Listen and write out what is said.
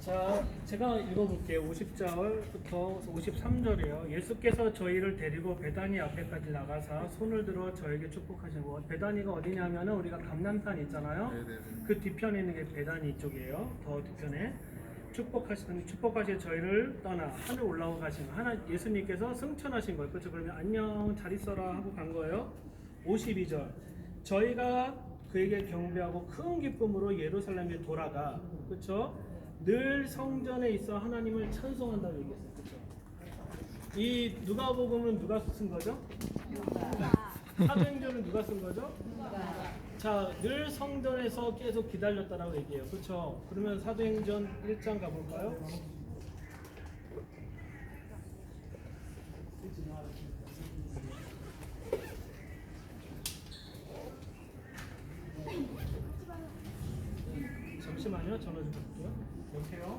자, 제가 읽어볼게요. 50절부터 53절이에요. 예수께서 저희를 데리고 베다니 앞에까지 나가사 손을 들어 저에게 축복하시고 베다니가 어디냐면은 우리가 감남산 있잖아요. 네네네. 그 뒤편에 있는 게 베다니 쪽이에요. 더 뒤편에 축복하시더니 축복하시 저희를 떠나 하늘 올라오 가신 거. 하나 예수님께서 승천하신 거예요. 그렇죠? 그러면 안녕 잘 있어라 하고 간 거예요. 52절 저희가 그에게 경배하고 큰 기쁨으로 예루살렘에 돌아가 그렇죠? 늘 성전에 있어 하나님을 찬송한다고 얘기했어요. 그렇죠? 이 누가복음은 누가 쓴 거죠? 사도행전은 누가 쓴 거죠? 자, 늘 성전에서 계속 기다렸다라고 얘기해요. 그렇죠? 그러면 사도행전 1장 가볼까요? 잠시만요. 전화 좀 볼게요. 여보세요?